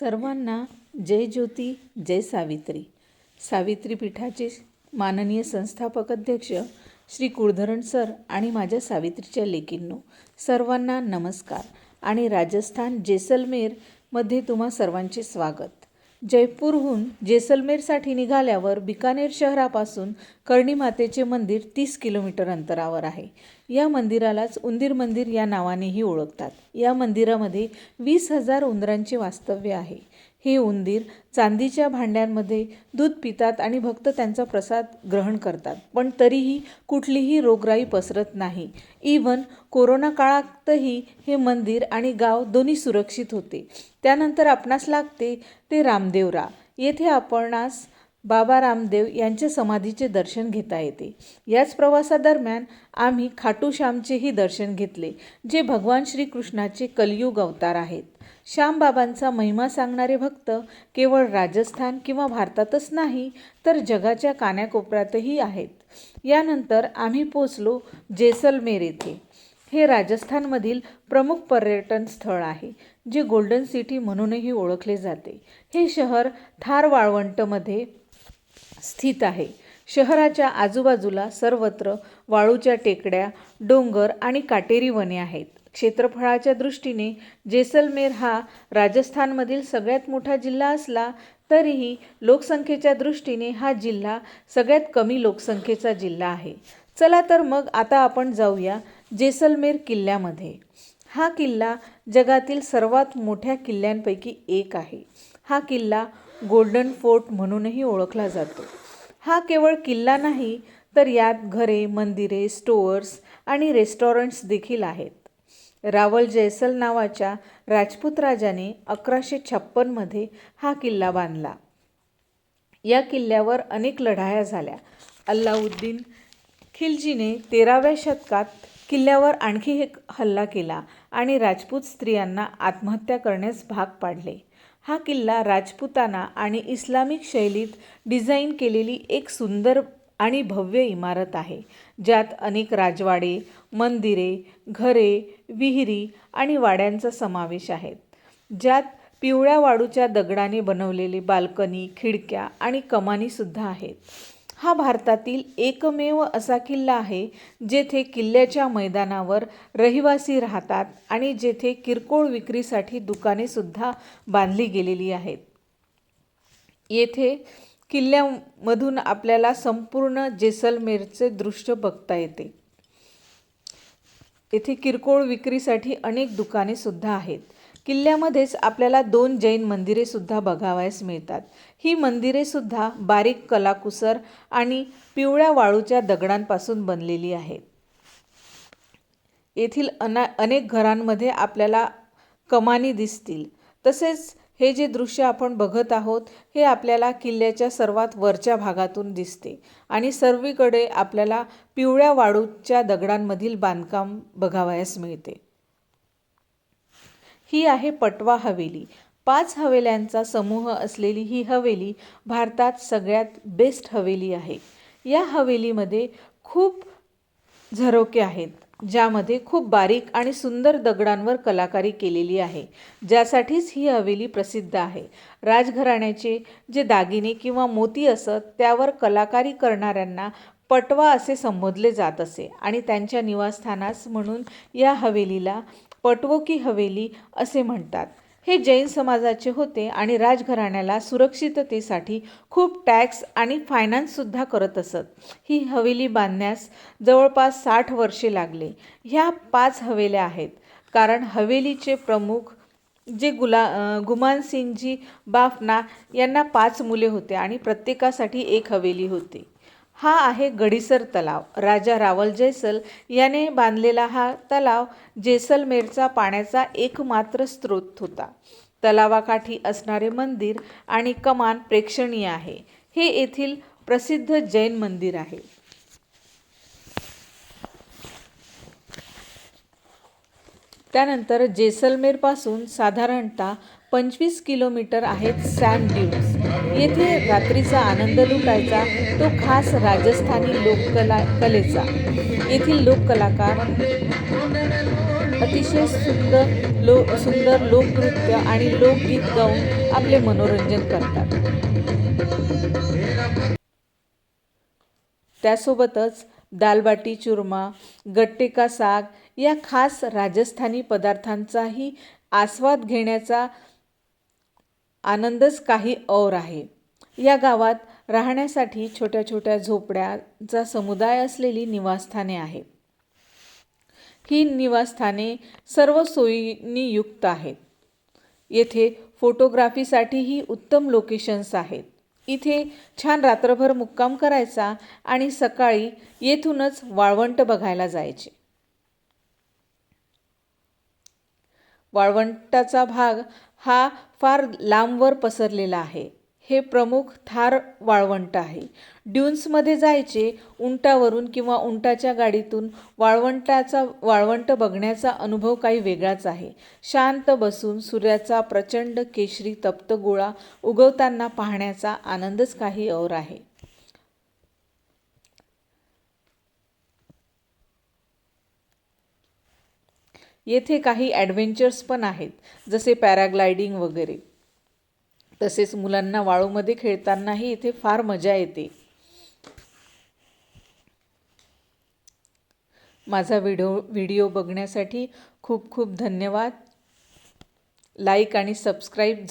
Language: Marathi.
सर्वांना जय ज्योती जय सावित्री. सावित्री पीठाचे माननीय संस्थापक अध्यक्ष श्री कुळधरण सर आणि माझ्या सावित्रीच्या लेकींनो सर्वांना नमस्कार. आणि राजस्थान जेसलमेरमध्ये तुम्हा सर्वांचे स्वागत. जयपूरहून जेसलमेरसाठी निघाल्यावर बिकानेर शहरापासून कर्णी मातेचे मंदिर तीस किलोमीटर अंतरावर आहे. या मंदिरालाच उंदीर मंदिर या नावानेही ओळखतात. या मंदिरामध्ये वीस हजार उंदरांचे वास्तव्य आहे. हे उंदीर चांदीच्या भांड्यांमध्ये दूध पितात आणि भक्त त्यांचा प्रसाद ग्रहण करतात. पण तरीही कुठलीही रोगराई पसरत नाही. इवन कोरोना काळातही हे मंदिर आणि गाव दोन्ही सुरक्षित होते. त्यानंतर आपणास लागते ते रामदेवरा. येथे आपणास बाबा रामदेव यांच्या समाधीचे दर्शन घेता येते. याच प्रवासादरम्यान आम्ही खाटू श्यामचेही दर्शन घेतले जे भगवान श्रीकृष्णाचे कलियुग अवतार आहेत. श्यामबाबांचा महिमा सांगणारे भक्त केवळ राजस्थान किंवा भारतातच नाही तर जगाच्या कान्याकोपऱ्यातही आहेत. यानंतर आम्ही पोचलो जेसलमेर येथे. हे राजस्थानमधील प्रमुख पर्यटन स्थळ आहे जे गोल्डन सिटी म्हणूनही ओळखले जाते. हे शहर थार वाळवंटमध्ये स्थित आहे. शहराच्या आजूबाजूला सर्वत्र वाळूच्या टेकड्या डोंगर आणि काटेरी वने आहेत. क्षेत्रफळाच्या दृष्टीने जेसलमेर हा राजस्थानमधील सगळ्यात मोठा जिल्हा असला तरीही लोकसंख्येच्या दृष्टीने हा जिल्हा सगळ्यात कमी लोकसंख्येचा जिल्हा आहे. चला तर मग आता आपण जाऊया जैसलमेर किल्ल्यामध्ये. हा किल्ला जगातील सर्वात मोठ्या किल्ल्यांपैकी एक आहे. हा किल्ला गोल्डन फोर्ट म्हणूनही ओळखला जातो. हा केवळ किल्ला नाही तर यात घरे मंदिरे स्टोअर्स आणि रेस्टॉरंट्स देखील आहेत. रावल जैसल नावाच्या राजपूत राजाने अकराशे छप्पनमध्ये हा किल्ला बांधला. या किल्ल्यावर अनेक लढाया झाल्या. अल्लाउद्दीन खिलजीने तेराव्या शतकात किल्ल्यावर आणखी एक हल्ला केला आणि राजपूत स्त्रियांना आत्महत्या करण्यास भाग पाडले. हा किल्ला राजपुताना आणि इस्लामिक शैलीत डिझाईन केलेली एक सुंदर आणि भव्य इमारत आहे ज्यात अनेक राजवाडे मंदिरे घरे विहिरी आणि वाड्यांचा समावेश आहे. ज्यात पिवळ्या वाळूच्या दगडाने बनवलेले बाल्कनी खिडक्या आणि कमानीसुद्धा आहेत. हा भारतातील एकमेव असा किल्ला आहे जेथे किल्ल्याच्या मैदानावर रहिवासी राहतात आणि जेथे किरकोळ विक्रीसाठी दुकानेसुद्धा बांधली गेलेली आहेत. येथे किल्ल्यामधून आपल्याला संपूर्ण जेसलमेरचे दृश्य बघता येते. येथे किरकोळ विक्रीसाठी अनेक दुकानेसुद्धा आहेत. किल्ल्यामध्येच आपल्याला दोन जैन मंदिरेसुद्धा बघावयास मिळतात. ही मंदिरेसुद्धा बारीक कलाकुसर आणि पिवळ्या वाळूच्या दगडांपासून बनलेली आहेत. येथील अना अनेक घरांमध्ये आपल्याला कमानी दिसतील. तसेच हे जे दृश्य आपण बघत आहोत हे आपल्याला किल्ल्याच्या सर्वात वरच्या भागातून दिसते आणि सर्वीकडे आपल्याला पिवळ्या वाळूच्या दगडांमधील बांधकाम बघावयास मिळते. ही आहे पटवा हवेली. पाच हवेल्यांचा समूह असलेली ही हवेली भारतात सगळ्यात बेस्ट हवेली आहे. या हवेलीमध्ये खूप झरोके आहेत ज्यामध्ये खूप बारीक आणि सुंदर दगडांवर कलाकारी केलेली आहे. ज्यासाठीच ही हवेली प्रसिद्ध आहे. राजघराण्याचे जे दागिने किंवा मोती असत त्यावर कलाकारी करणाऱ्यांना पटवा असे संबोधले जात असे आणि त्यांच्या निवासस्थानास म्हणून या हवेलीला पटवोकी हवेली असे म्हणतात. हे जैन समाजाचे होते आणि राजघराण्याला सुरक्षिततेसाठी खूप टॅक्स आणि फायनान्ससुद्धा करत असत. ही हवेली बांधण्यास जवळपास साठ वर्षे लागले. ह्या पाच हवेल्या आहेत. कारण हवेलीचे प्रमुख जे गुला गुमान सिंगजी बाफना यांना पाच मुले होते आणि प्रत्येकासाठी एक हवेली होती. हा आहे गडीसर तलाव. राजा रावल जैसल याने बांधलेला हा तलाव जैसलमेरचा पाण्याचा एकमात्र स्रोत होता. तलावाकाठी असणारे मंदिर आणि कमान प्रेक्षणीय आहे. हे येथील प्रसिद्ध जैन मंदिर आहे. त्यानंतर जैसलमेरपासून साधारणतः पंचवीस किलोमीटर आहेत सॅन ड्यून्स. येथे रात्रीचा आनंद लुटायचा तो खास राजस्थानी लोककला कलेचा. येथील लोककलाकार अतिशय सुंदर लो सुंदर लोकनृत्य आणि लोकगीत गाऊन आपले मनोरंजन करतात. त्यासोबतच दालबाटी चुरमा गट्टे का साग या खास राजस्थानी पदार्थांचाही आस्वाद घेण्याचा आनंदच काही और आहे. या गावात राहण्यासाठी छोट्या छोट्या झोपड्याचा समुदाय असलेली निवासस्थाने आहेत. ही निवासस्थाने सर्व सोयींनी युक्त आहेत. येथे फोटोग्राफीसाठीही उत्तम लोकेशन्स आहेत. इथे छान रात्रभर मुक्काम करायचा आणि सकाळी येथूनच वाळवंट बघायला जायचे. वाळवंटाचा भाग हा फार लांबवर पसरलेला आहे. हे प्रमुख थार वाळवंट आहे. ड्यून्समध्ये जायचे उंटावरून किंवा उंटाच्या गाडीतून वाळवंटाचा वाळवंट बघण्याचा अनुभव काही वेगळाच आहे. शांत बसून सूर्याचा प्रचंड केशरी तप्त गोळा उगवताना पाहण्याचा आनंदच काही और आहे. येथे काही ॲडव्हेंचर्स पण आहेत जसे पॅराग्लायडिंग वगैरे. तसेच मुलांना वाळूमध्ये खेळतानाही इथे फार मजा येते. माझा व्हिडिओ व्हिडिओ बघण्यासाठी खूप खूप धन्यवाद. लाईक आणि सबस्क्राईब